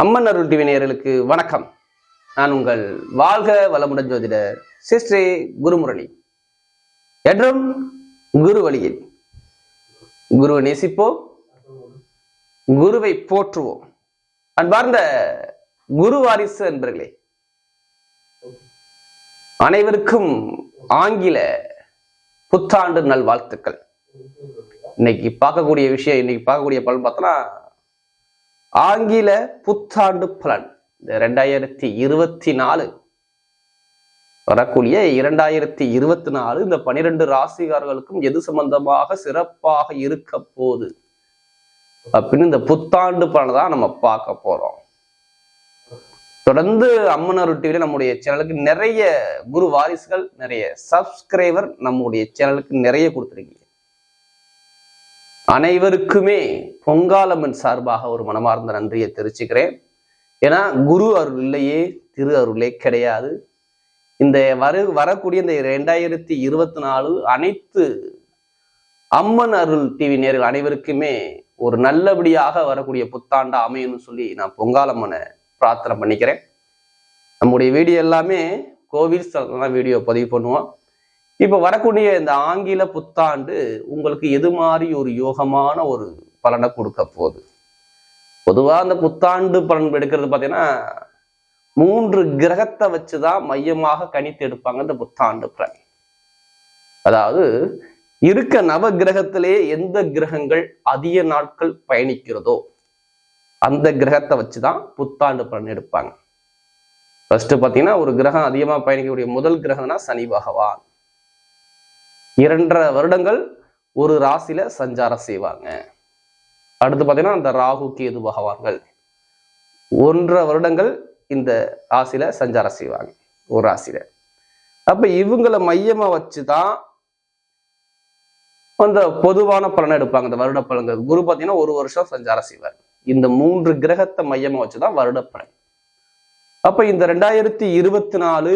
அம்மன் அருள் டிவினியர்களுக்கு வணக்கம். நான் உங்கள் வாழ்க வளமுடன் ஜோதிடர் சிஸ்ரீ குருமுரளி. என்றும் குரு வழியில் குருவை நேசிப்போம் குருவை போற்றுவோம். அன்பார்ந்த குரு வாரிசு என்பர்களே அனைவருக்கும் ஆங்கில புத்தாண்டு நல்வாழ்த்துக்கள். இன்னைக்கு பார்க்கக்கூடிய விஷயம் இன்னைக்கு பார்க்கக்கூடிய பலன் பார்த்தோன்னா ஆங்கில புத்தாண்டு பலன். இந்த ரெண்டாயிரத்தி இருபத்தி நாலு வரக்கூடிய இரண்டாயிரத்தி இருபத்தி நாலு இந்த பனிரெண்டு ராசிகாரர்களுக்கும் எது சம்பந்தமாக சிறப்பாக இருக்க போகுது? அப்படின்னு இந்த புத்தாண்டு பலனை தான் நம்ம பார்க்க போறோம். தொடர்ந்து அம்மனர் டிவியில நம்முடைய சேனலுக்கு நிறைய குரு வாரிசுகள் நிறைய சப்ஸ்கிரைபர் நம்முடைய சேனலுக்கு நிறைய கொடுத்துருக்கீங்க. அனைவருக்குமே பொங்காலம்மன் சார்பாக ஒரு மனமார்ந்த நன்றியை தெரிவிச்சுக்கிறேன். ஏன்னா குரு அருள் இல்லையே திரு அருளே கிடையாது. இந்த வரு வரக்கூடிய இந்த ரெண்டாயிரத்தி இருபத்தி நாலு அனைத்து அம்மன் அருள் டிவி நேர்கள் அனைவருக்குமே ஒரு நல்லபடியாக வரக்கூடிய புத்தாண்டா அமையணும்னு சொல்லி நான் பொங்காலம்மனை பிரார்த்தனை பண்ணிக்கிறேன். நம்முடைய வீடியோ எல்லாமே கோவில் வீடியோ பதிவு பண்ணுவோம். இப்போ வரக்கூடிய இந்த ஆங்கில புத்தாண்டு உங்களுக்கு எது மாதிரி ஒரு யோகமான ஒரு பலனை கொடுக்க போகுது? பொதுவாக அந்த புத்தாண்டு பலன் எடுக்கிறது பார்த்தீங்கன்னா மூன்று கிரகத்தை வச்சு தான் மையமாக கணித்து எடுப்பாங்க இந்த புத்தாண்டு பலன். அதாவது இருக்க நவ கிரகத்திலே எந்த கிரகங்கள் அதிக நாட்கள் பயணிக்கிறதோ அந்த கிரகத்தை வச்சு தான் புத்தாண்டு பலன் எடுப்பாங்க. ஃபர்ஸ்ட் பார்த்தீங்கன்னா ஒரு கிரகம் அதிகமாக பயணிக்கக்கூடிய முதல் கிரகம்னா சனி பகவான். இரண்டரை வருடங்கள் ஒரு ராசியில சஞ்சாரம் செய்வாங்க. அடுத்து பார்த்தீங்கன்னா அந்த ராகு கேது பகவான்கள் ஒன்றரை வருடங்கள் இந்த ராசியில சஞ்சாரம் செய்வாங்க ஒரு ராசியில. அப்ப இவங்களை மையமா வச்சுதான் அந்த பொதுவான பலனை எடுப்பாங்க. இந்த வருட பலன்கள் குரு பார்த்தீங்கன்னா ஒரு வருஷம் சஞ்சாரம் செய்வார். இந்த மூன்று கிரகத்தை மையமா வச்சுதான் வருட பலன் அப்ப இந்த ரெண்டாயிரத்தி இருபத்தி நாலு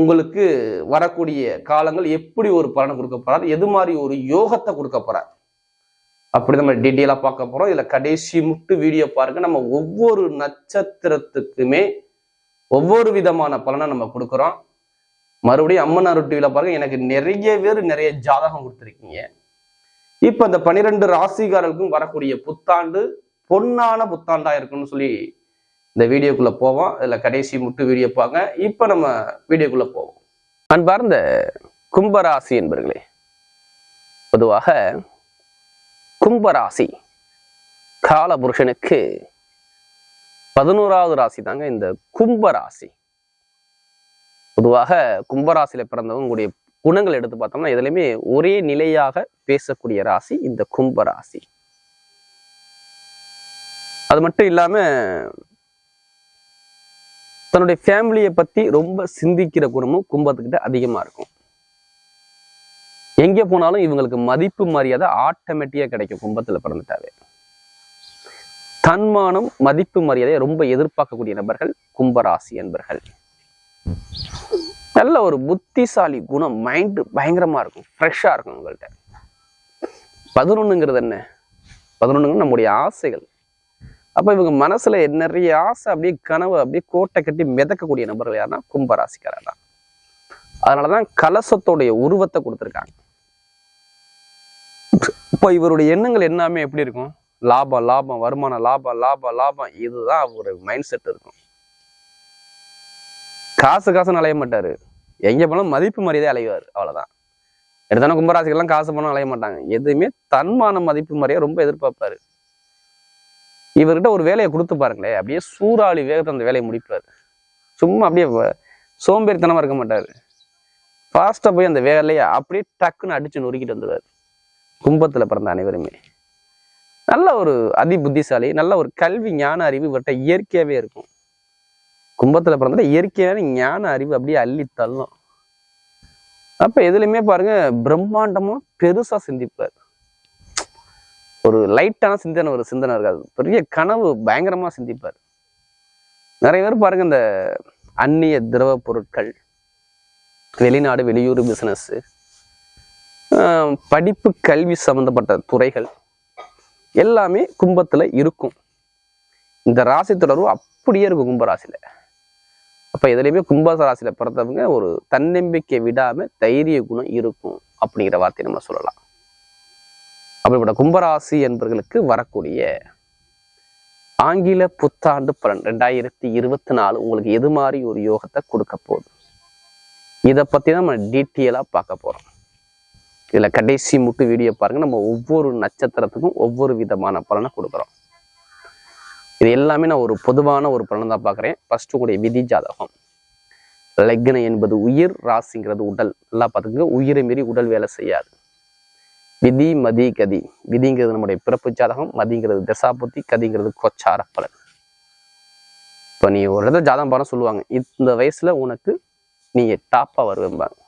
உங்களுக்கு வரக்கூடிய காலங்கள் எப்படி ஒரு பலனை கொடுக்க போறாரு? எது மாதிரி ஒரு யோகத்தை கொடுக்க போறார்? அப்படி நம்ம டீட்டெயிலாக பார்க்க போறோம். இதில் கடைசி முட்டு வீடியோ பாருங்க. நம்ம ஒவ்வொரு நட்சத்திரத்துக்குமே ஒவ்வொரு விதமான பலனை நம்ம கொடுக்குறோம். மறுபடியும் அம்மனார் டிவியில் பாருங்க. எனக்கு நிறைய பேர் நிறைய ஜாதகம் கொடுத்துருக்கீங்க. இப்போ இந்த பனிரெண்டு ராசிகாரர்களுக்கும் வரக்கூடிய புத்தாண்டு பொன்னான புத்தாண்டா இருக்குன்னு சொல்லி இந்த வீடியோக்குள்ளே போவோம். இதில் கடைசி முட்டு வீடியோ பாங்க இப்ப நம்ம வீடியோக்குள்ளே போவோம். அன்பார்ந்த கும்பராசி என்பர்களே பொதுவாக கும்பராசி காலபுருஷனுக்கு பதினோராவது ராசி தாங்க இந்த கும்பராசி. பொதுவாக கும்பராசியில பிறந்தவங்க கூடிய குணங்கள் எடுத்து பார்த்தோம்னா எதுலையுமே ஒரே நிலையாக பேசக்கூடிய ராசி இந்த கும்பராசி. அது மட்டும் இல்லாம தன்னுடைய ஃபேமிலியை பத்தி ரொம்ப சிந்திக்கிற குணமும் கும்பத்துக்கிட்ட அதிகமா இருக்கும். எங்க போனாலும் இவங்களுக்கு மதிப்பு மரியாதை ஆட்டோமேட்டிக்கா கிடைக்கும். கும்பத்துல பிறந்துட்டாவே. தன்மானம் மதிப்பு மரியாதையை ரொம்ப எதிர்பார்க்கக்கூடிய நபர்கள் கும்பராசி என்பர்கள். நல்ல ஒரு புத்திசாலி குணம் மைண்ட் பயங்கரமா இருக்கும். ஃப்ரெஷ்ஷாக இருக்கும் உங்கள்கிட்ட பதினொன்னுங்கிறது என்ன? பதினொன்றுங்கிறது நம்முடைய ஆசைகள். அப்ப இவங்க மனசுல நிறைய ஆசை அப்படியே கனவு அப்படியே கோட்டை கட்டி மிதக்கக்கூடிய நபர்கள் யாருன்னா கும்பராசிக்காரர் தான் அதனாலதான் கலசத்தோடைய உருவத்தை கொடுத்துருக்காங்க. இப்போ இவருடைய எண்ணங்கள் எல்லாமே எப்படி இருக்கும்? லாபம் லாபம் வருமானம் லாபம் லாபம் லாபம். இதுதான் ஒரு மைண்ட் செட் இருக்கும். காசு காசு அலைய மாட்டாரு. எங்க போனாலும் மதிப்பு மரியாதை அலைவார் அவ்வளவுதான். எடுத்தாலும் கும்பராசிகள்லாம் காசு பணம் அலைய மாட்டாங்க. எதுவுமே தன்மான மதிப்பு மரியாதை ரொம்ப எதிர்பார்ப்பாரு. இவர்கிட்ட ஒரு வேலையை கொடுத்து பாருங்களேன் அப்படியே சூறாவளி வேகத்தை அந்த வேலையை முடிப்பார். சும்மா அப்படியே சோம்பேறித்தனமாக சோம்பேறித்தனமா இருக்க மாட்டார். ஃபாஸ்ட்டாக போய் அந்த வேலையை அப்படியே டக்குன்னு அடிச்சு நொறுக்கிட்டு வந்துடுவார் கும்பத்துல பிறந்த அனைவருமே. நல்ல ஒரு அதி புத்திசாலி நல்ல ஒரு கல்வி ஞான அறிவு இவர்கிட்ட இயற்கையாவே இருக்கும். கும்பத்துல பிறந்த இயற்கையான ஞான அறிவு அப்படியே அள்ளி தள்ளும். அப்ப எதுலையுமே பாருங்க பிரம்மாண்டமா பெருசா சிந்திப்பார். ஒரு லைட்டான சிந்தனை ஒரு சிந்தனை இருக்காது. பெரிய கனவு பயங்கரமா சிந்திப்பார். நிறைய பேர் பாருங்க இந்த அந்நிய திரவ பொருட்கள் வெளிநாடு வெளியூர் பிசினஸ் படிப்பு கல்வி சம்மந்தப்பட்ட துறைகள் எல்லாமே கும்பத்துல இருக்கும். இந்த ராசி தொடர்பு அப்படியே இருக்கும் கும்பராசியில அப்ப எதுலையுமே கும்ப ராசியில் பிறந்தவங்க ஒரு தன்னம்பிக்கை விடாம தைரிய குணம் இருக்கும் அப்படிங்கிற வார்த்தையை நம்ம சொல்லலாம். அப்படிப்பட்ட கும்பராசி என்பவர்களுக்கு வரக்கூடிய ஆங்கில புத்தாண்டு பலன் ரெண்டாயிரத்தி இருபத்தி நாலு உங்களுக்கு எது மாதிரி ஒரு யோகத்தை கொடுக்க போகுது? இதை பத்தி தான் நம்ம டீட்டெயிலாக பார்க்க போறோம். இதுல கடைசி முட்டு வீடியோ பாருங்க. நம்ம ஒவ்வொரு நட்சத்திரத்துக்கும் ஒவ்வொரு விதமான பலனை கொடுக்குறோம். இது எல்லாமே நான் ஒரு பொதுவான ஒரு பலன் தான் பார்க்குறேன். ஃபர்ஸ்ட் உங்களுடைய விதி ஜாதகம். லக்னம் என்பது உயிர் ராசிங்கிறது உடல். நல்லா பார்த்துங்க உயிரை மீறி உடல் வேலை செய்யாது. விதி மதி கதி. விதிங்கிறது நம்முடைய பிறப்பு ஜாதகம் மதிங்கிறது தசாபுத்தி கதிங்கிறது கொச்சார பலன். இப்போ நீ ஒரு இடத்துல ஜாதகம் பாடம் சொல்லுவாங்க. இந்த வயசுல உனக்கு நீங்க டாப்பா வருவேம்பாங்க.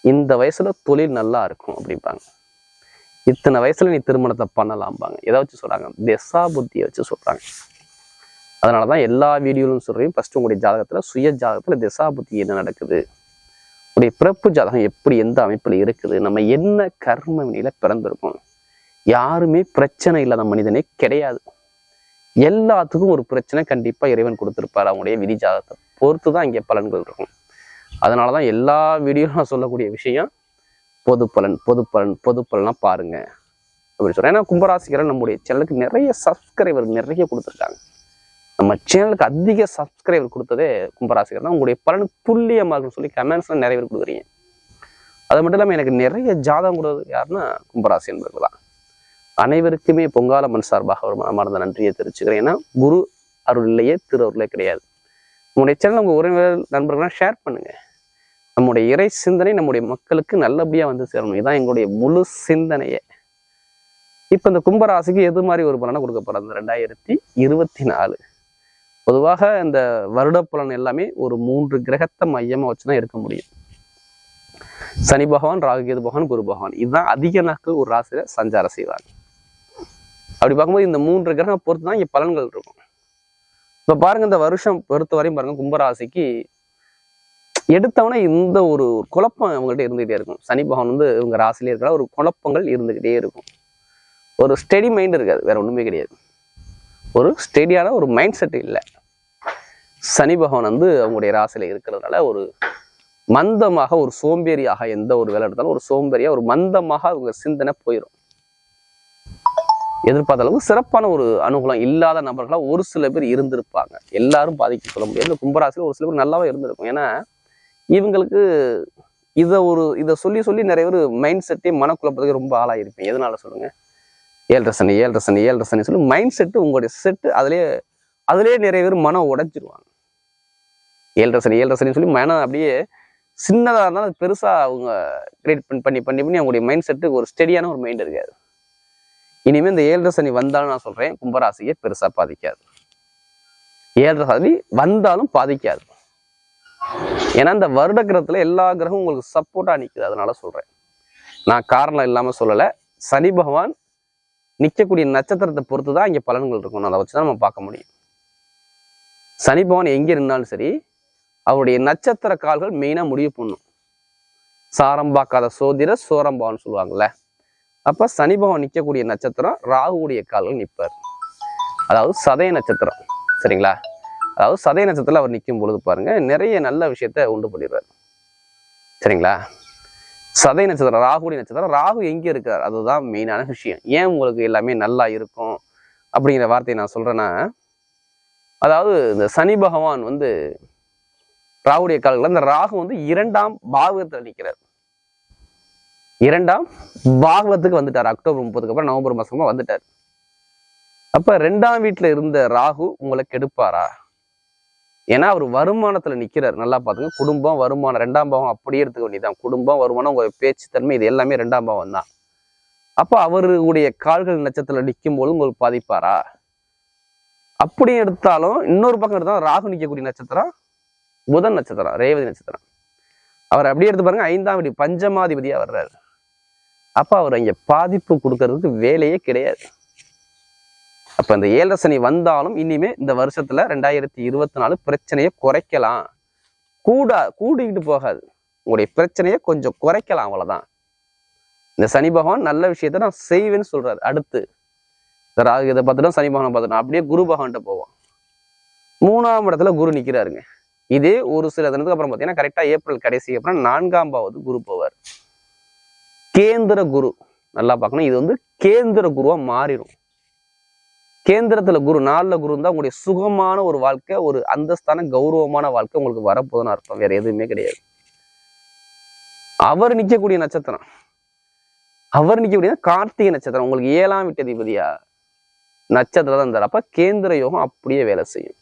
இந்த வயசுல தொழில் நல்லா இருக்கும் அப்படிம்பாங்க. இத்தனை வயசுல நீ திருமணத்தை பண்ணலாம்பாங்க. எதை வச்சு சொல்றாங்க? தசா புத்தியை வச்சு சொல்றாங்க. அதனாலதான் எல்லா வீடியோலும் சொல்கிறேன் ஃபஸ்ட்டு உங்களுடைய ஜாதகத்துல சுய ஜாதகத்துல தசா புத்தி என்ன நடக்குது? உடைய பிறப்பு ஜாதகம் எப்படி எந்த அமைப்பில் இருக்குது? நம்ம என்ன கர்ம வினையில பிறந்திருக்கோம்? யாருமே பிரச்சனை இல்லாத மனிதனே கிடையாது. எல்லாத்துக்கும் ஒரு பிரச்சனை கண்டிப்பா இறைவன் கொடுத்துருப்பார். அவங்களுடைய விதி ஜாதகத்தை பொறுத்து தான் இங்கே பலன்கள் இருக்கும். அதனாலதான் எல்லா வீடியோவும் நான் சொல்லக்கூடிய விஷயம் பொது பலன் பொது பலன் பொது பலனாக பாருங்க. அப்படின்னு சொல்றேன். ஏன்னா கும்பராசிக்காரன் நம்முடைய சேனலுக்கு நிறைய சப்ஸ்கிரைபர் நிறைய கொடுத்துருக்காங்க. நம்ம சேனலுக்கு அதிக சப்ஸ்கிரைபர் கொடுத்ததே கும்பராசிகர் தான். உங்களுடைய பலன் துல்லியமாக இருக்குன்னு சொல்லி கமெண்ட்ஸ்லாம் நிறைய பேர் கொடுக்குறீங்க. அது மட்டும் இல்லாமல் எனக்கு நிறைய ஜாதகம் கொடுத்தது யாருன்னா கும்பராசி என்பவர்கள் தான். அனைவருக்குமே பொங்காலம்மன் சார்பாக ஒரு மனமார்ந்த நன்றியை தெரிவிச்சுக்கிறேன். ஏன்னா குரு அருள் இல்லையே திரு அருளே கிடையாது. உங்களுடைய சேனல் உங்கள் உறவினர் நண்பர்கள்லாம் ஷேர் பண்ணுங்க. நம்முடைய இறை சிந்தனை நம்முடைய மக்களுக்கு நல்லபடியாக வந்து சேரணும். இதுதான் எங்களுடைய முழு சிந்தனையே. இப்போ இந்த கும்பராசிக்கு எது மாதிரி ஒரு பலனை கொடுக்க போகிறாங்க ரெண்டாயிரத்தி இருபத்தி நாலு. பொதுவாக இந்த வருட பலன் எல்லாமே ஒரு மூன்று கிரகத்தை மையமா வச்சுதான் எடுக்க முடியும். சனி பகவான் ராகுகேது பகவான் குரு பகவான். இதுதான் அதிக நாட்கள் ஒரு ராசியில் சஞ்சாரம் செய்வாங்க. அப்படி பார்க்கும்போது இந்த மூன்று கிரகம் பொறுத்து தான் இங்கே பலன்கள் இருக்கும். இப்ப பாருங்க இந்த வருஷம் பொறுத்த வரையும் பாருங்க கும்பராசிக்கு எடுத்தவொடனே இந்த ஒரு குழப்பம் அவங்கள்ட்ட இருந்துகிட்டே இருக்கும். சனி பகவான் வந்து இவங்க ராசிலே இருக்கிற ஒரு குழப்பங்கள் இருந்துக்கிட்டே இருக்கும். ஒரு ஸ்டெடி மைண்ட் இருக்காது வேற ஒண்ணுமே கிடையாது. ஒரு ஸ்டெடியான ஒரு மைண்ட் செட் இல்லை. சனி பகவான் வந்து அவங்களுடைய ராசியில் இருக்கிறதுனால ஒரு மந்தமாக ஒரு சோம்பேறியாக எந்த ஒரு வேலை எடுத்தாலும் ஒரு சோம்பேறியா ஒரு மந்தமாக அவங்க சிந்தனை போயிடும் எதிர்பார்த்த அளவுக்கு சிறப்பான ஒரு அனுகூலம் இல்லாத நபர்களா ஒரு சில பேர் இருந்திருப்பாங்க. எல்லாரும் பாதிக்க சொல்ல முடியாது. இந்த கும்பராசியில் ஒரு சில பேர் நல்லாவே இருந்திருக்கும். ஏன்னா இவங்களுக்கு இதை ஒரு இதை சொல்லி சொல்லி நிறைய பேர் மைண்ட் செட்டே மனக்குழப்பத்துக்கு ரொம்ப ஆளாயிருப்பேன் எதனால சொல்லுங்க? ஏழரை சனி ஏழரை சனி ஏழரை சனி சொல்லி மைண்ட் செட்டு உங்களுடைய செட்டு அதுலேயே அதுலேயே நிறைய பேர் மனம் உடைச்சிருவாங்க ஏழரை சனி ஏழரை சனி சொல்லி மனம் அப்படியே சின்னதாக இருந்தாலும் அது பெருசாக அவங்க கிரியேட் பண்ணி பண்ணி பண்ணி பண்ணி அவங்களுடைய மைண்ட் செட்டுக்கு ஒரு ஸ்டெடியான ஒரு மைண்ட் இருக்காது. இனிமேல் இந்த ஏழரை சனி வந்தாலும் நான் சொல்கிறேன் கும்பராசியை பெருசாக பாதிக்காது. ஏழரை சனி வந்தாலும் பாதிக்காது. ஏன்னா இந்த வருட கிரகத்தில் எல்லா கிரகமும் உங்களுக்கு சப்போர்ட்டாக நிற்குது அதனால சொல்கிறேன் நான் காரணம் இல்லாமல் சொல்லலை. சனி பகவான் நிற்கக்கூடிய நட்சத்திரத்தை பொறுத்து தான் இங்கே பலன்கள் இருக்கணும் அதை வச்சு தான் நம்ம பார்க்க முடியும். சனி பகவான் எங்கே இருந்தாலும் சரி அவருடைய நட்சத்திர கால்கள் மெயினாக முடிவு பண்ணும். சாரம் பார்க்காத சோதிட சோரம்பான்னு சொல்லுவாங்கல்ல. அப்போ சனி பகவான் நிற்கக்கூடிய நட்சத்திரம் ராகுவுடைய கால்கள் நிற்பார். அதாவது சதய நட்சத்திரம். சரிங்களா? அதாவது சதய நட்சத்திரத்தில் அவர் நிற்கும் பொழுது பாருங்க நிறைய நல்ல விஷயத்த உண்டு பண்ணிடுறார். சரிங்களா? சதை நட்சத்திரம் ராகுடி நட்சத்திரம் ராகு எங்கே இருக்கார்? அதுதான் மெயினான விஷயம். ஏன் உங்களுக்கு எல்லாமே நல்லா இருக்கும்? அப்படிங்கிற வார்த்தையை நான் சொல்றேன்னா அதாவது இந்த சனி பகவான் வந்து ராகுடைய காலங்களில் இந்த ராகு வந்து இரண்டாம் பாகத்தில் நிற்கிறார் இரண்டாம் பாகவத்துக்கு வந்துட்டார். அக்டோபர் முப்பதுக்கு அப்புறம் நவம்பர் மாசமா வந்துட்டார். அப்ப ரெண்டாம் வீட்டுல இருந்த ராகு உங்களை கெடுப்பாரா? ஏன்னா அவர் வருமானத்துல நிக்கிறார். நல்லா பாத்துங்க. குடும்பம் வருமானம் ரெண்டாம் பாவம் அப்படியே எடுத்துக்க வேண்டியதுதான். குடும்பம் வருமானம் உங்க பேச்சுத்தன்மை இது எல்லாமே ரெண்டாம் பாவம் தான். அப்போ அவருடைய கால்கள் நட்சத்திரத்துல நிற்கும் போது உங்களுக்கு பாதிப்பாரா? அப்படியும் எடுத்தாலும் இன்னொரு பக்கம் எடுத்தாலும் ராகு நிற்கக்கூடிய நட்சத்திரம் புதன் நட்சத்திரம் ரேவதி நட்சத்திரம். அவர் அப்படியே எடுத்து பாருங்க. ஐந்தாம் வீடு பஞ்சமாதிபதியா வர்றாரு. அப்போ அவர் இங்கே பாதிப்பு கொடுக்கறதுக்கு வேலையே கிடையாது. அப்ப இந்த ஏழரை சனி வந்தாலும் இனிமே இந்த வருஷத்துல ரெண்டாயிரத்தி இருபத்தி நாலு பிரச்சனையை குறைக்கலாம். கூடா கூடிக்கிட்டு போகாது. உங்களுடைய பிரச்சனையை கொஞ்சம் குறைக்கலாம் அவ்வளவுதான். இந்த சனி பகவான் நல்ல விஷயத்த நான் செய்வேன்னு சொல்றாரு. அடுத்து இந்த ராகு இதை பார்த்துட்டோம் சனி பகவான் பார்த்துட்டோம் அப்படியே குரு பகவான்கிட்ட போவோம் மூணாம் இடத்துல குரு நிக்கிறாருங்க. இதே ஒரு சில தினத்துக்கு அப்புறம் பார்த்தீங்கன்னா கரெக்டா ஏப்ரல் கடைசி அப்புறம் நான்காம் பாவது குரு போவார். கேந்திர குரு நல்லா பார்க்கணும். இது வந்து கேந்திர குருவா மாறிடும் கேந்திரத்துல குரு நாளில் குரு இருந்தா உங்களுடைய சுகமான ஒரு வாழ்க்கை ஒரு அந்தஸ்தான கௌரவமான வாழ்க்கை உங்களுக்கு வரப்போதுன்னு அர்த்தம். வேற எதுவுமே கிடையாது. அவர் நிற்கக்கூடிய நட்சத்திரம் அவர் நிற்கக்கூடிய கார்த்திகை நட்சத்திரம் உங்களுக்கு ஏழாம் விட்டு அதிபதியா நட்சத்திரம் தான் இருந்தார். அப்ப கேந்திர யோகம் அப்படியே வேலை செய்யும்.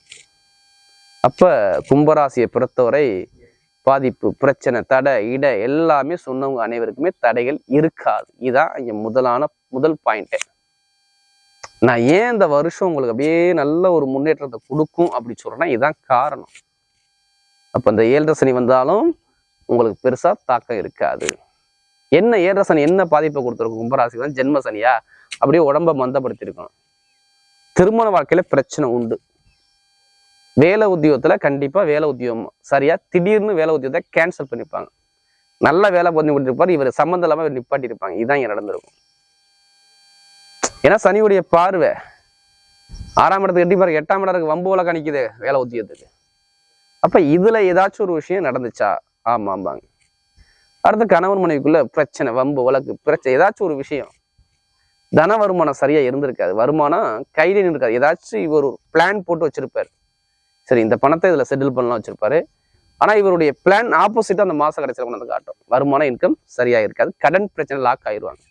அப்ப கும்பராசியை பொறுத்தவரை பாதிப்பு பிரச்சனை தடை இட எல்லாமே சொன்னவங்க அனைவருக்குமே தடைகள் இருக்காது. இதுதான் இங்க முதலான முதல் பாயிண்ட்டு நான் ஏன் இந்த வருஷம் உங்களுக்கு அப்படியே நல்ல ஒரு முன்னேற்றத்தை கொடுக்கும் அப்படி சொல்றேன்னா இதுதான் காரணம். அப்ப இந்த ஏழரை சனி வந்தாலும் உங்களுக்கு பெருசா தாக்கம் இருக்காது. என்ன ஏழரை சனி என்ன பாதிப்பை கொடுத்துருக்கும்? கும்பராசி தான் ஜென்ம சனியா? அப்படியே உடம்ப மந்தப்படுத்தியிருக்கணும். திருமண வாழ்க்கையில பிரச்சனை உண்டு. வேலை உத்தியோகத்துல கண்டிப்பா வேலை உத்தியோகம் சரியா திடீர்னு வேலை உத்தியோகத்தை கேன்சல் பண்ணிப்பாங்க. நல்ல வேலை பண்ணி கொடுத்துருப்பார் இவர் சம்மந்தம் இல்லாம இவர் நிப்பாட்டியிருப்பாங்க. இதுதான் இங்கே நடந்திருக்கும். ஏன்னா சனியுடைய பார்வை ஆறாம் இடத்துக்கு எட்டி பாருங்க எட்டாம் இடத்துக்கு வம்பு உலக நிக்குது வேலை உத்தியத்துக்கு அப்போ இதில் ஏதாச்சும் ஒரு விஷயம் நடந்துச்சா? ஆமாம் ஆமாங்க. அடுத்து கணவன் மனைவிக்குள்ள பிரச்சனை வம்பு வழக்கு பிரச்சனை ஏதாச்சும் ஒரு விஷயம். தன வருமானம் சரியாக இருந்திருக்காது. வருமானம் கையில இருக்காது ஏதாச்சும் இவர் ஒரு பிளான் போட்டு வச்சிருப்பார். சரி இந்த பணத்தை இதில் செட்டில் பண்ணலாம் வச்சிருப்பாரு. ஆனால் இவருடைய பிளான் ஆப்போசிட்டாக அந்த மாதம் கடைசியில் கொண்டு வந்து காட்டும். வருமானம் இன்கம் சரியாக இருக்காது. கடன் பிரச்சனை லாக் ஆயிடுவாங்க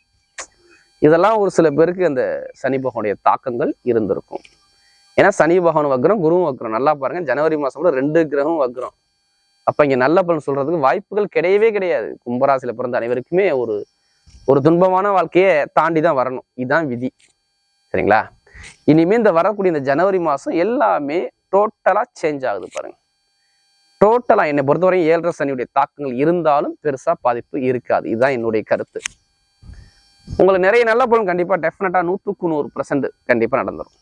இதெல்லாம் ஒரு சில பேருக்கு அந்த சனி பகவானுடைய தாக்கங்கள் இருந்திருக்கும். ஏன்னா சனி பகவான் வக்ரம் குருவும் வக்ரம். நல்லா பாருங்க ஜனவரி மாசம் கூட ரெண்டு கிரகம் வக்ரம். அப்ப இங்க நல்ல பலன் சொல்றதுக்கு வாய்ப்புகள் கிடையவே கிடையாது. கும்பராசியில பிறந்த அனைவருக்குமே ஒரு ஒரு துன்பமான வாழ்க்கையை தாண்டி தான் வரணும். இதுதான் விதி. சரிங்களா? இனிமே இந்த வரக்கூடிய இந்த ஜனவரி மாசம் எல்லாமே டோட்டலா சேஞ்ச் ஆகுது பாருங்க. டோட்டலா என்னை பொறுத்தவரையும் ஏழரை சனியுடைய தாக்கங்கள் இருந்தாலும் பெருசா பாதிப்பு இருக்காது. இதுதான் என்னுடைய கருத்து. உங்களுக்கு நிறைய நல்ல பலன் கண்டிப்பாக டெஃபினட்டாக நூற்றுக்கு நூறு பர்சன்ட் கண்டிப்பாக நடந்துடும்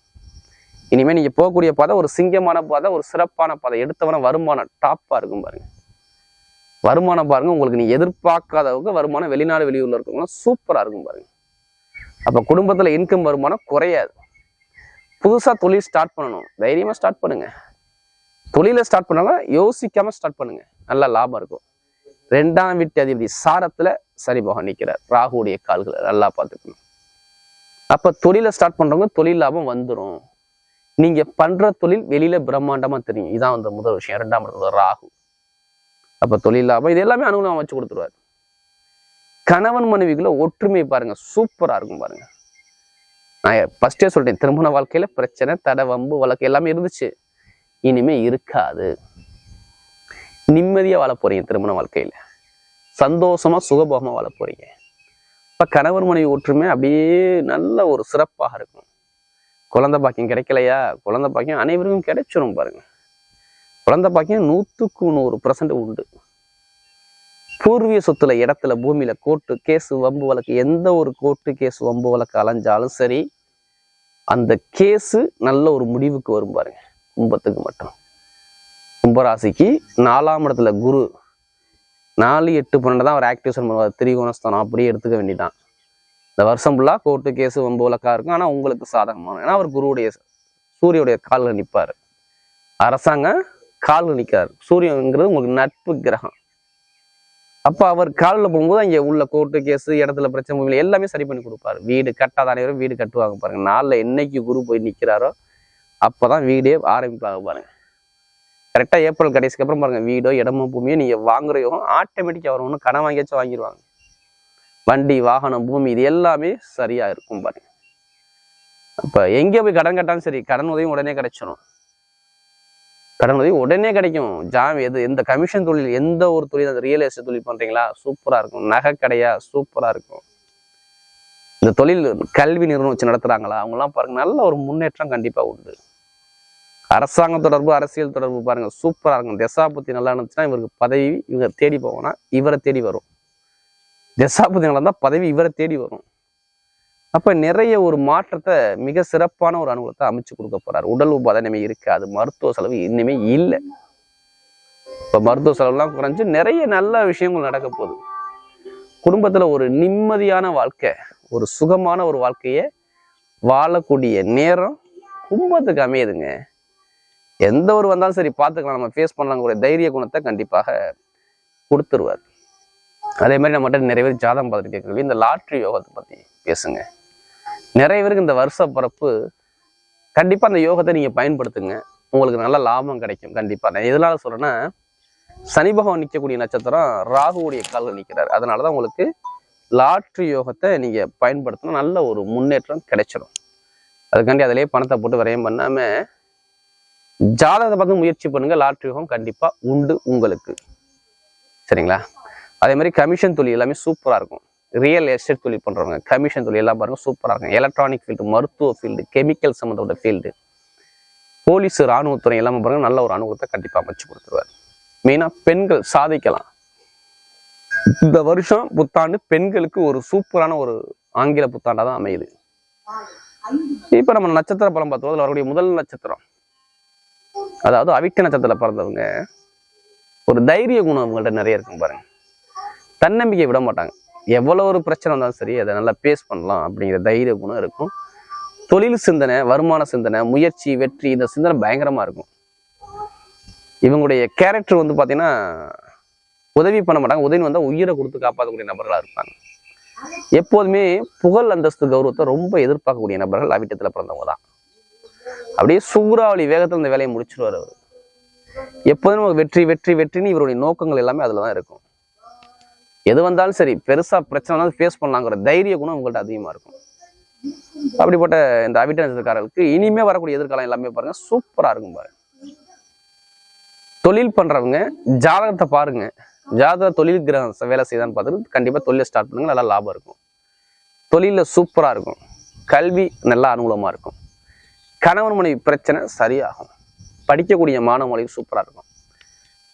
இனிமேல் நீங்கள் போகக்கூடிய பாதை ஒரு சிங்கமான பாதை ஒரு சிறப்பான பாதை. எடுத்தவன வருமானம் டாப்பாக இருக்கும் பாருங்கள் வருமானம் பாருங்க உங்களுக்கு நீ எதிர்பார்க்காதவங்க வருமானம் வெளிநாடு வெளியூர்ல இருக்கவங்க சூப்பராக இருக்கும் பாருங்கள் அப்போ குடும்பத்தில் இன்கம் வருமானம் குறையாது. புதுசாக தொழில் ஸ்டார்ட் பண்ணணும். தைரியமாக ஸ்டார்ட் பண்ணுங்க. தொழிலை ஸ்டார்ட் பண்ணாலும் யோசிக்காம ஸ்டார்ட் பண்ணுங்க. நல்ல லாபம் இருக்கும். ரெண்டாம் வீட்டு அதிபதி சாரத்துல சனி பகவான் நிற்கிறார் ராகுடைய கால்களை நல்லா பார்த்துக்கணும். அப்ப தொழிலை ஸ்டார்ட் பண்றவங்க தொழில் லாபம் வந்துடும் நீங்க பண்ற தொழில் வெளியில பிரம்மாண்டமா தெரியும். இதான் அந்த முதல் விஷயம். இரண்டாம் இடத்துல ராகு. அப்ப தொழில் லாபம் இது எல்லாமே அனுகூலம் வச்சு கொடுத்துருவாரு. கணவன் மனைவிக்குள்ள ஒற்றுமை பாருங்க. சூப்பரா இருக்கும் பாருங்க. நான் ஃபர்ஸ்டே சொல்லிட்டேன் திருமண வாழ்க்கையில பிரச்சனை தடை வம்பு வழக்கு எல்லாமே இருந்துச்சு. இனிமே இருக்காது. நிம்மதியா வாழ போகிறீங்க திருமண வாழ்க்கையில. சந்தோஷமா சுகபோகமாக வாழ போறீங்க. இப்போ கணவர் மனைவி ஒற்றுமை அப்படியே நல்ல ஒரு சிறப்பாக இருக்கும். குழந்தை பாக்கியம் கிடைக்கலையா? குழந்தை பாக்கியம் அனைவருக்கும் கிடைச்சிரும் பாருங்க. குழந்தை பாக்கியம் நூற்றுக்கு நூறு பர்சன்ட் உண்டு. பூர்வீக சொத்துல இடத்துல பூமியில கோர்ட்டு கேஸ் வம்பு வழக்கு எந்த ஒரு கோர்ட்டு கேஸ் வம்பு வழக்கு அலைஞ்சாலும் சரி அந்த கேஸு நல்ல ஒரு முடிவுக்கு வரும் பாருங்க. கும்பத்துக்கு மட்டும். கும்பராசிக்கு நாலாம் இடத்துல குரு நாலு எட்டு பன்னெண்டு தான் அவர் ஆக்டிவேஷன் பண்ணுவார். திரிகோணஸ்தானம் அப்படியே எடுத்துக்க வேண்டியதான் இந்த வருஷம் ஃபுல்லாக கோர்ட்டு கேஸு வம்பு விளக்காக இருக்கும். ஆனால் உங்களுக்கு சாதகமான ஏன்னா அவர் குருவுடைய சூரியனுடைய காலில் நிற்பார் அரசாங்கம் காலில் நிற்கிறார் சூரியங்கிறது உங்களுக்கு நட்பு கிரகம். அப்போ அவர் காலில் போகும்போது அங்கே உள்ள கோர்ட்டு கேஸு இடத்துல பிரச்சனை எல்லாமே சரி பண்ணி கொடுப்பாரு. வீடு கட்டாத அனைவரும் வீடு கட்டுவாங்க பாருங்கள் நாளில் என்னைக்கு குரு போய் நிற்கிறாரோ அப்போ தான் வீடே ஆரம்பிப்பாங்க பாருங்கள் கரெக்டாக ஏப்ரல் கடைசிக்கு அப்புறம் பாருங்க வீடோ இடமோ பூமியோ நீங்க வாங்குறையோ ஆட்டோமேட்டிக்காக வரும் ஒன்று கடன் வாங்கியாச்சும் வாங்கிடுவாங்க வண்டி வாகனம் பூமி இது எல்லாமே சரியா இருக்கும் பாருங்க. அப்ப எங்கே போய் கடன் கட்டாலும் சரி கடன் உதவி உடனே கிடைச்சிடும் கடன் உதவி உடனே கிடைக்கும். ஜாம் எது எந்த கமிஷன் தொழில் எந்த ஒரு தொழில் அந்த ரியல் எஸ்டேட் தொழில் பண்றீங்களா? சூப்பரா இருக்கும். நகை கடையா? சூப்பரா இருக்கும். இந்த தொழில் கல்வி நிறுவனம் வச்சு நடத்துறாங்களா? அவங்கலாம் பாருங்க நல்ல ஒரு முன்னேற்றம் கண்டிப்பா உண்டு. அரசாங்க தொடர்பு அரசியல் தொடர்பு பாருங்க சூப்பராக இருக்கும். தசாபுத்தி நல்லா இருந்துச்சுன்னா இவருக்கு பதவி இவங்க தேடி போவோம்னா இவரை தேடி வரும். தசாபுத்தி நல்லா இருந்தால் பதவி இவரை தேடி வரும். அப்போ நிறைய ஒரு மாற்றத்தை மிக சிறப்பான ஒரு அனுகூலத்தை அமைச்சு கொடுக்க போறாரு. உடல் உபாதை இனிமே இருக்காது. மருத்துவ செலவு இனிமே இல்லை. இப்போ மருத்துவ செலவுலாம் குறைஞ்சு நிறைய நல்ல விஷயங்கள் நடக்க போகுது. குடும்பத்தில் ஒரு நிம்மதியான வாழ்க்கை ஒரு சுகமான ஒரு வாழ்க்கையை வாழக்கூடிய நேரம் கும்பத்துக்கு அமையுதுங்க. எந்த ஒரு வந்தாலும் சரி பார்த்துக்கலாம் நம்ம ஃபேஸ் பண்ணலாங்கிற தைரிய குணத்தை கண்டிப்பாக கொடுத்துருவார். அதே மாதிரி நம்மகிட்ட நிறைய பேர் ஜாதகம் பார்த்துட்டு கேட்குறது இந்த லாட்ரி யோகத்தை பற்றி பேசுங்க. நிறைய பேருக்கு இந்த வருஷ பிறப்பு கண்டிப்பாக அந்த யோகத்தை நீங்கள் பயன்படுத்துங்க. உங்களுக்கு நல்ல லாபம் கிடைக்கும் கண்டிப்பாக நான் எதனால் சொல்கிறேன்னா சனி பகவான் நிற்கக்கூடிய நட்சத்திரம் ராகுவுடைய கால்கள் நிற்கிறார் அதனால தான் உங்களுக்கு லாட்ரி யோகத்தை நீங்கள் பயன்படுத்தினா நல்ல ஒரு முன்னேற்றம் கிடைச்சிடும் அதுக்காண்டி அதிலே பணத்தை போட்டு விரயம் பண்ணாமல் ஜாதகத்தை பார்த்து முயற்சி பண்ணுங்க. லாட்ரி யோகம் கண்டிப்பா உண்டு உங்களுக்கு. சரிங்களா? அதே மாதிரி கமிஷன் தொழில் எல்லாமே சூப்பராக இருக்கும். ரியல் எஸ்டேட் தொழில் பண்ணுறவங்க கமிஷன் தொழில் எல்லாம் பாருங்க சூப்பராக இருக்கும். எலக்ட்ரானிக் ஃபீல்டு மருத்துவ ஃபீல்டு கெமிக்கல் சம்மந்தப்பட்ட ஃபீல்டு போலீஸ் இராணுவத்துறை எல்லாமே பாருங்க நல்ல ஒரு அனுகூலத்தை கண்டிப்பாக அமைச்சு கொடுத்துருவார். மெயினாக பெண்கள் சாதிக்கலாம். இந்த வருஷம் புத்தாண்டு பெண்களுக்கு ஒரு சூப்பரான ஒரு ஆங்கில புத்தாண்டா தான் அமையுது. இப்போ நம்ம நட்சத்திர பலம் பார்த்தோம் அதில் வரக்கூடிய முதல் நட்சத்திரம். அதாவது அவிட்ட நட்சத்திரத்தில் பிறந்தவங்க ஒரு தைரிய குணம் அவங்கள்ட்ட நிறைய இருக்கும் பாருங்க. தன்னம்பிக்கை விட மாட்டாங்க. எவ்வளோ ஒரு பிரச்சனை வந்தாலும் சரி அதை நல்லா பேஸ் பண்ணலாம் அப்படிங்கிற தைரிய குணம் இருக்கும். தொழில் சிந்தனை வருமான சிந்தனை முயற்சி வெற்றி இந்த சிந்தனை பயங்கரமா இருக்கும். இவங்களுடைய கேரக்டர் வந்து பார்த்தீங்கன்னா உதவி பண்ண மாட்டாங்க. உதவி வந்தால் உயிரை கொடுத்து காப்பாற்றக்கூடிய நபர்களாக இருப்பாங்க. எப்போதுமே புகழ் அந்தஸ்து கௌரவத்தை ரொம்ப எதிர்பார்க்கக்கூடிய நபர்கள் அவிட்டத்தில் பிறந்தவங்க தான் அப்படியே சூறாவளி வேகத்தில் இந்த வேலையை முடிச்சிருவார் அவர். எப்போதும் நமக்கு வெற்றி வெற்றி வெற்றின்னு இவருடைய நோக்கங்கள் எல்லாமே அதில் தான் இருக்கும். எது வந்தாலும் சரி பெருசாக பிரச்சனைனாலும் ஃபேஸ் பண்ணலாங்கிற தைரிய குணம் உங்கள்கிட்ட அதிகமாக இருக்கும். அப்படிப்பட்ட இந்த அவிட்ட நட்சத்திரக்காரர்களுக்கு இனிமே வரக்கூடிய எதிர்காலம் எல்லாமே பாருங்க சூப்பராக இருக்கும் பாருங்க. தொழில் பண்ணுறவங்க ஜாதகத்தை பாருங்க. ஜாதக தொழில் கிரகம் வேலை செய்தான்னு பார்த்துட்டு கண்டிப்பாக தொழிலை ஸ்டார்ட் பண்ணுங்க நல்லா லாபம் இருக்கும். தொழிலில் சூப்பராக இருக்கும். கல்வி நல்லா அனுகூலமாக இருக்கும். கணவன் மனைவி பிரச்சனை சரியாகும். படிக்கக்கூடிய மாணவர்களுக்கு சூப்பராக இருக்கும்.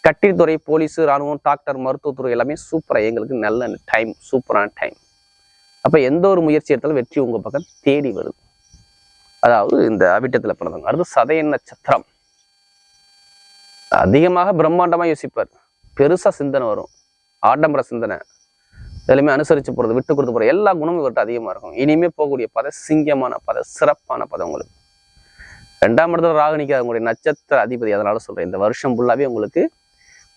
கட்டித்துறை போலீஸ் ராணுவம் டாக்டர் மருத்துவத்துறை எல்லாமே சூப்பராக எங்களுக்கு நல்ல டைம் சூப்பரான டைம் அப்போ எந்த ஒரு முயற்சி எடுத்தாலும் வெற்றி உங்கள் பக்கம் தேடி வருது அதாவது இந்த அவிட்டத்தில் பிறந்தவங்க. அடுத்து சதய நட்சத்திரம். அதிகமாக பிரம்மாண்டமாக யோசிப்பார். பெருசாக சிந்தனை வரும். ஆடம்பர சிந்தனை. எல்லாமே அனுசரித்து போகிறது விட்டு கொடுத்து போகிறது எல்லா குணமும் இவர்கிட்ட அதிகமாக இருக்கும். இனிமேல் போகக்கூடிய பத சிங்கமான பத சிறப்பான பதம் உங்களுக்கு ரெண்டாம் இடத்துல ராகு நிற்காது உங்களுடைய நட்சத்திர அதிபதி. அதனால சொல்கிறேன் இந்த வருஷம் ஃபுல்லாகவே உங்களுக்கு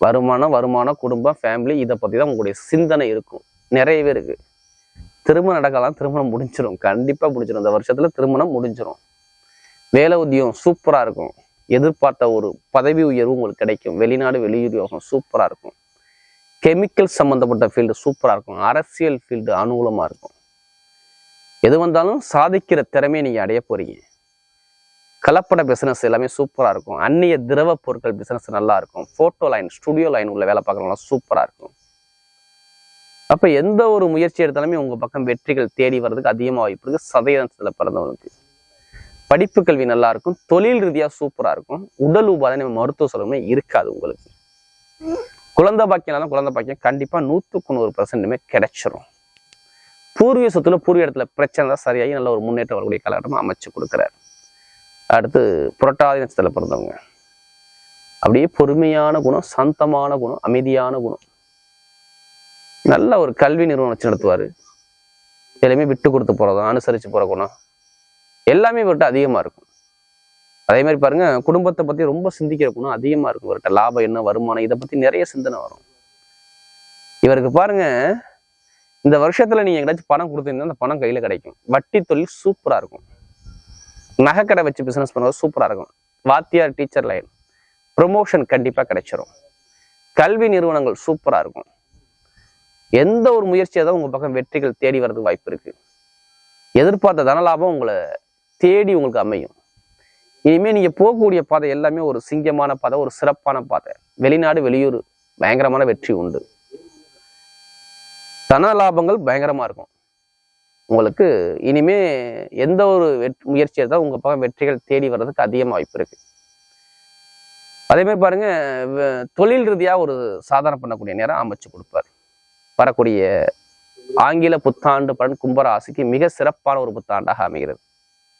வருமானம் வருமானம் குடும்பம் ஃபேமிலி இதை பற்றி தான் உங்களுடைய சிந்தனை இருக்கும். நிறையவே இருக்குது திருமணம் நடக்கலாம் திருமணம் முடிஞ்சிடும் கண்டிப்பாக முடிஞ்சிடும் இந்த வருஷத்தில் திருமணம் முடிஞ்சிடும் வேலை உத்தியோகம் சூப்பராக இருக்கும். எதிர்பார்த்த ஒரு பதவி உயர்வு உங்களுக்கு கிடைக்கும். வெளிநாடு வெளியூர் யோகம் சூப்பராக இருக்கும். கெமிக்கல் சம்மந்தப்பட்ட ஃபீல்டு சூப்பராக இருக்கும். அரசியல் ஃபீல்டு அனுகூலமாக இருக்கும். எது வந்தாலும் சாதிக்கிற திறமையை நீங்கள் அடைய போறீங்க. கலப்பட பிசினஸ் எல்லாமே சூப்பராக இருக்கும். அந்நிய திரவ பொருட்கள் பிசினஸ் நல்லா இருக்கும். ஃபோட்டோ லைன் ஸ்டுடியோ லைன் உள்ள வேலை பார்க்குறவங்களாம் சூப்பராக இருக்கும். அப்போ எந்த ஒரு முயற்சி எடுத்தாலுமே உங்கள் பக்கம் வெற்றிகள் தேடி வர்றதுக்கு அதிகமாக வாய்ப்பு இருக்குது சதவீதத்தில் பிறந்தவனுக்கு படிப்பு கல்வி நல்லா இருக்கும். தொழில் ரீதியாக சூப்பராக இருக்கும். உடல் உபாதை மருத்துவ செலவுமே இருக்காது உங்களுக்கு. குழந்தை பாக்கியம் குழந்தை பாக்கியம் கண்டிப்பாக நூற்றுக்கு நூறு பர்சன்ட்டுமே கிடைச்சிரும். பூர்வீக சொத்துல பூர்வீக இடத்துல பிரச்சனை தான் சரியாகி நல்ல ஒரு முன்னேற்றம் வரக்கூடிய காலகட்டமாக அமைச்சு கொடுக்குறாரு. அடுத்து புரட்டாதி நட்சத்திரத்தில் பிறந்தவங்க. அப்படியே பொறுமையான குணம் சந்தமான குணம் அமைதியான குணம். நல்ல ஒரு கல்வி நிறுவனம் வச்சு நடத்துவார். எல்லாமே விட்டு கொடுத்து போகிறதும் அனுசரித்து போகிற குணம். எல்லாமே இவர்கிட்ட அதிகமாக இருக்கும். அதே மாதிரி பாருங்க குடும்பத்தை பற்றி ரொம்ப சிந்திக்கிற குணம் அதிகமாக இருக்கும். இவர்கிட்ட லாபம் என்ன வருமானம் இதை பற்றி நிறைய சிந்தனை வரும். இவருக்கு பாருங்க இந்த வருஷத்துல நீங்க எங்கேயாச்சும் பணம் கொடுத்தீங்கன்னா அந்த பணம் கையில கிடைக்கும். வட்டி தொழில் சூப்பரா இருக்கும். நகைக்கடை வச்சு பிசினஸ் பண்ணுறது சூப்பரா இருக்கும். வாத்தியார் டீச்சர் லைன் ப்ரொமோஷன் கண்டிப்பா கிடைச்சிரும். கல்வி நிறுவனங்கள் சூப்பரா இருக்கும். எந்த ஒரு முயற்சியாக தான் உங்க பக்கம் வெற்றிகள் தேடி வர்றதுக்கு வாய்ப்பு இருக்கு. எதிர்பார்த்த தனலாபம் உங்களை தேடி உங்களுக்கு அமையும். இனிமேல் நீங்க போகக்கூடிய பாதை எல்லாமே ஒரு சிங்கமான பாதை ஒரு சிறப்பான பாதை. வெளிநாடு வெளியூர் பயங்கரமான வெற்றி உண்டு. தன லாபங்கள் பயங்கரமா இருக்கும். உங்களுக்கு இனிமே எந்த ஒரு வெற் முயற்சி எடுத்தாலும் உங்க பக்கம் வெற்றிகள் தேடி வர்றதுக்கு அதிகமாக வாய்ப்பு இருக்கு. அதே மாதிரி பாருங்க தொழில் ரீதியா ஒரு சாதனை பண்ணக்கூடிய நேரம் அமைச்சு கொடுப்பார். வரக்கூடிய ஆங்கில புத்தாண்டு பலன் கும்பராசிக்கு மிக சிறப்பான ஒரு புத்தாண்டாக அமைகிறது.